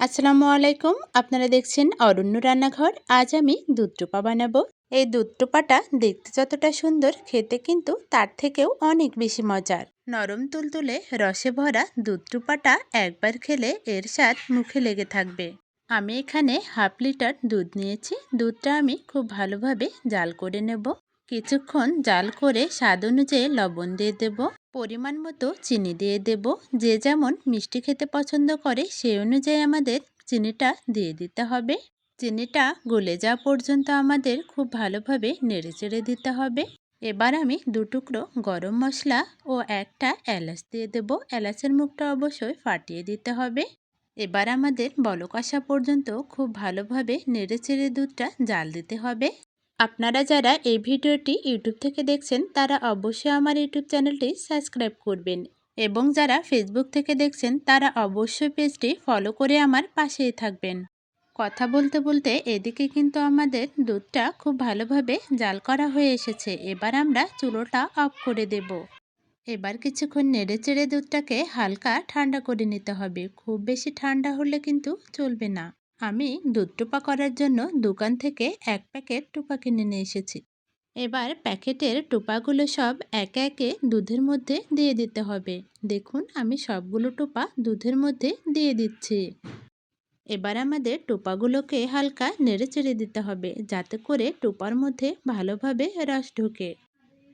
আসসালামু আলাইকুম। আপনারা দেখছেন অরণ্য রান্নাঘর। আজ আমি দুধ টোপা বানাবো। এই দুধ টোপাটা দেখতে যতটা সুন্দর, খেতে কিন্তু তার থেকেও অনেক বেশি মজার। নরম তুলতুলে রসে ভরা দুধ টোপাটা একবার খেলে এর স্বাদ মুখে লেগে থাকবে। আমি এখানে হাফ লিটার দুধ নিয়েছি। দুধটা আমি খুব ভালোভাবে জাল করে নেব। কিছুক্ষণ জাল করে স্বাদ অনুযায়ী লবণ দিয়ে দেব। পরিমাণ মতো চিনি দিয়ে দেব। যে যেমন মিষ্টি খেতে পছন্দ করে, সেই অনুযায়ী আমাদের চিনিটা দিয়ে দিতে হবে। চিনিটা গলে যাওয়া পর্যন্ত আমাদের খুব ভালোভাবে নেড়েচেড়ে দিতে হবে। এবার আমি দু টুকরো গরম মশলা ও একটা এলাচ দিয়ে দেব। এলাচের মুখটা অবশ্যই ফাটিয়ে দিতে হবে। এবার আমাদের বলক পর্যন্ত খুব ভালোভাবে নেড়েচেড়ে দুধটা জাল দিতে হবে। আপনারা যারা এই ভিডিওটি ইউটিউব থেকে দেখছেন, তারা অবশ্যই আমার ইউটিউব চ্যানেলটি সাবস্ক্রাইব করবেন। এবং যারা ফেসবুক থেকে দেখছেন, তারা অবশ্যই পেজটি ফলো করে আমার পাশেই থাকবেন। কথা বলতে বলতে এদিকে কিন্তু আমাদের দুধটা খুব ভালোভাবে জাল করা হয়ে এসেছে। এবার আমরা চুলোটা অফ করে দেব। এবার কিছুক্ষণ নেড়ে চেড়ে দুধটাকে হালকা ঠান্ডা করে নিতে হবে। খুব বেশি ঠান্ডা হলে কিন্তু চলবে না। আমি দুধ টোপা করার জন্য দোকান থেকে এক প্যাকেট টোপা কিনে নিয়ে এসেছি। এবার প্যাকেটের টোপাগুলো সব একে একে দুধের মধ্যে দিয়ে দিতে হবে। দেখুন, আমি সবগুলো টোপা দুধের মধ্যে দিয়ে দিচ্ছি। এবার আমাদের টোপাগুলোকে হালকা নেড়ে চেড়ে দিতে হবে, যাতে করে টোপার মধ্যে ভালোভাবে রস ঢোকে।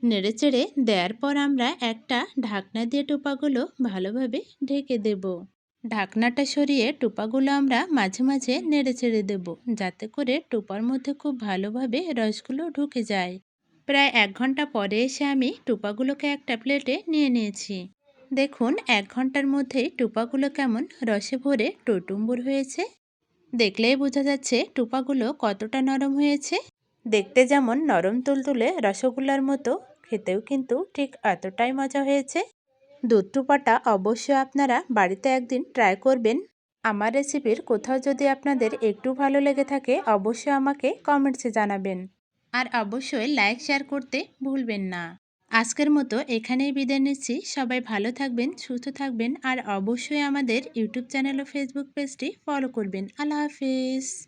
নেড়ে চেড়ে দেওয়ার পর আমরা একটা ঢাকনা দিয়ে টোপাগুলো ভালোভাবে ঢেকে দেব। ঢাকনাটা সরিয়ে টোপাগুলো আমরা মাঝে মাঝে নেড়ে চেড়ে দেব, যাতে করে টোপার মধ্যে খুব ভালোভাবে রসগুলো ঢুকে যায়। প্রায় এক ঘণ্টা পরে এসে আমি টোপাগুলোকে একটা প্লেটে নিয়ে নিয়েছি। দেখুন, এক ঘণ্টার মধ্যেই টোপাগুলো কেমন রসে ভরে টুটুম্বুর হয়েছে। দেখলেই বোঝা যাচ্ছে টোপাগুলো কতটা নরম হয়েছে। দেখতে যেমন নরম তুলতুলে রসগোল্লার মতো, খেতেও কিন্তু ঠিক এতটাই মজা হয়েছে। দুধ টুপাটা অবশ্যই আপনারা বাড়িতে একদিন ট্রাই করবেন। আমার রেসিপির কোথাও যদি আপনাদের একটু ভালো লেগে থাকে, অবশ্যই আমাকে কমেন্টসে জানাবেন। আর অবশ্যই লাইক শেয়ার করতে ভুলবেন না। আজকের মতো এখানেই বিদায় নিচ্ছি। সবাই ভালো থাকবেন, সুস্থ থাকবেন, আর অবশ্যই আমাদের ইউটিউব চ্যানেল ও ফেসবুক পেজটি ফলো করবেন। আল্লাহ হাফিজ।